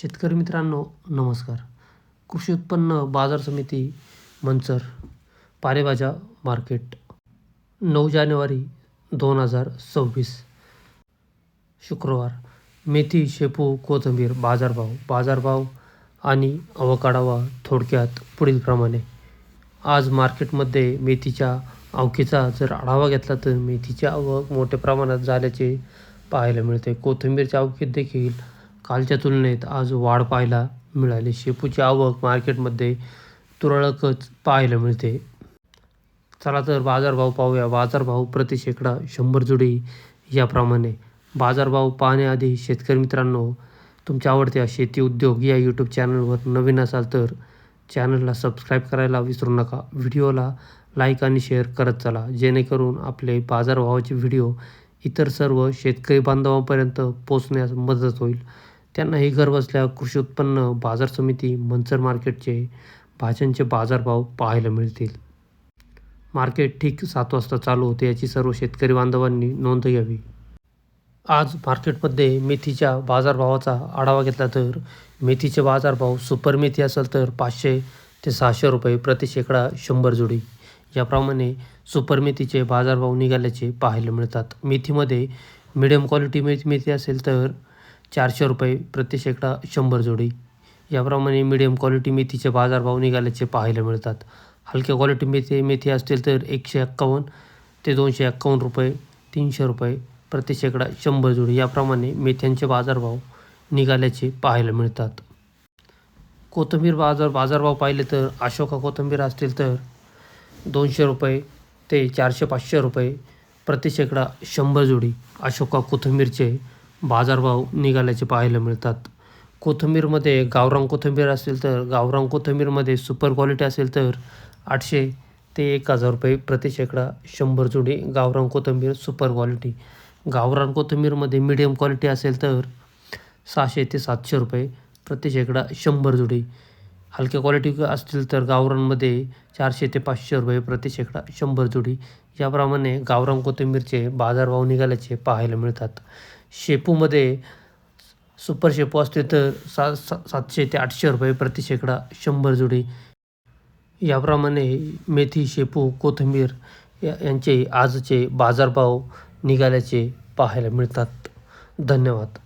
शेतकरी मित्रांनो नमस्कार. कृषी उत्पन्न बाजार समिती मंचर पालेभाज्या मार्केट नऊ जानेवारी दोन हजार सव्वीस. शुक्रवार मेथी शेपू कोथिंबीर बाजारभाव बाजारभाव आणि अवकाढावा थोडक्यात पुढीलप्रमाणे आज मार्केटमध्ये मेथीच्या आवकीचा जर आढावा घेतला तर मेथीची आवक मोठ्या प्रमाणात झाल्याचे पाहायला मिळते. कोथिंबीरच्या अवकीत देखील कालच्या तुलनेत आज वाढ पाहायला मिळाली. शेपूची आवक मार्केटमध्ये तुरळकच पाहायला मिळते. चला तर बाजारभाव पाहूया. बाजारभाव प्रति शेकडा शंभर जुडी याप्रमाणे. बाजारभाव पाहण्याआधी शेतकरी मित्रांनो तुमच्या आवडत्या शेती उद्योग या यूट्यूब चॅनलवर नवीन असाल तर चॅनलला सबस्क्राईब करायला विसरू नका. व्हिडिओला लाईक आणि शेअर करत चला. जेणेकरून आपले बाजारभावाचे व्हिडिओ इतर सर्व शेतकरी बांधवांपर्यंत पोचण्यास मदत होईल. त्यांनाही घरबसल्या कृषी उत्पन्न बाजार समिती मंचर मार्केटचे भाज्यांचे बाजारभाव पाहायला मिळतील. मार्केट ठीक सात वाजता चालू होते याची सर्व शेतकरी बांधवांनी नोंद घ्यावी. आज मार्केटमध्ये मेथीच्या बाजारभावाचा आढावा घेतला तर मेथीचे बाजारभाव सुपर मेथी असेल तर पाचशे ते सहाशे रुपये प्रति शेकडा शंभर जोडी. याप्रमाणे सुपर मेथीचे बाजारभाव निघाल्याचे पाहायला मिळतात. मेथीमध्ये मिडियम क्वालिटी मेथी मेथी असेल तर चारशे रुपये प्रति शेकडा शंभर जोडी. याप्रमाणे मिडियम क्वालिटी मेथीचे बाजारभाव निघाल्याचे पाहायला मिळतात. हलक्या क्वालिटी मेथी मेथी असतील तर एकशे एक्कावन्न ते दोनशे एक्कावन्न रुपये तीनशे रुपये प्रति शेकडा शंभर जोडी याप्रमाणे मेथ्यांचे बाजारभाव निघाल्याचे पाहायला मिळतात. कोथिंबीर बाजार बाजारभाव पाहिले तर अशोका कोथिंबीर असतील तर दोनशे रुपये ते चारशे पाचशे रुपये प्रति शेकडा शंभर जोडी अशोका कोथिंबीरचे बाजारभाव निघाल्याचे पाहायला मिळतात. कोथिंबीरमध्ये गावरान कोथिंबीर असेल तर गावरान कोथिंबीरमध्ये सुपर क्वालिटी असेल तर आठशे ते एक हजार रुपये प्रति शेकडा शंभर जोडी गावरान कोथिंबीर सुपर क्वालिटी गावरान कोथिंबीरमध्ये मिडियम क्वालिटी असेल तर सहाशे ते सातशे रुपये प्रति शेकडा शंभर जोडी. हलक्या क्वालिटी असतील तर गावरानमध्ये चारशे ते पाचशे रुपये प्रति शेकडा शंभर जोडी. याप्रमाणे गावरान कोथिंबीरचे बाजारभाव निघाल्याचे पाहायला मिळतात. शेपूमध्ये सुपर शेपू असते तर सा सा सातशे ते आठशे रुपये प्रति शेकडा शंभर जुडी. याप्रमाणे मेथी शेपू कोथिंबीर या यांचे आजचे बाजारभाव निघाल्याचे पाहायला मिळतात. धन्यवाद.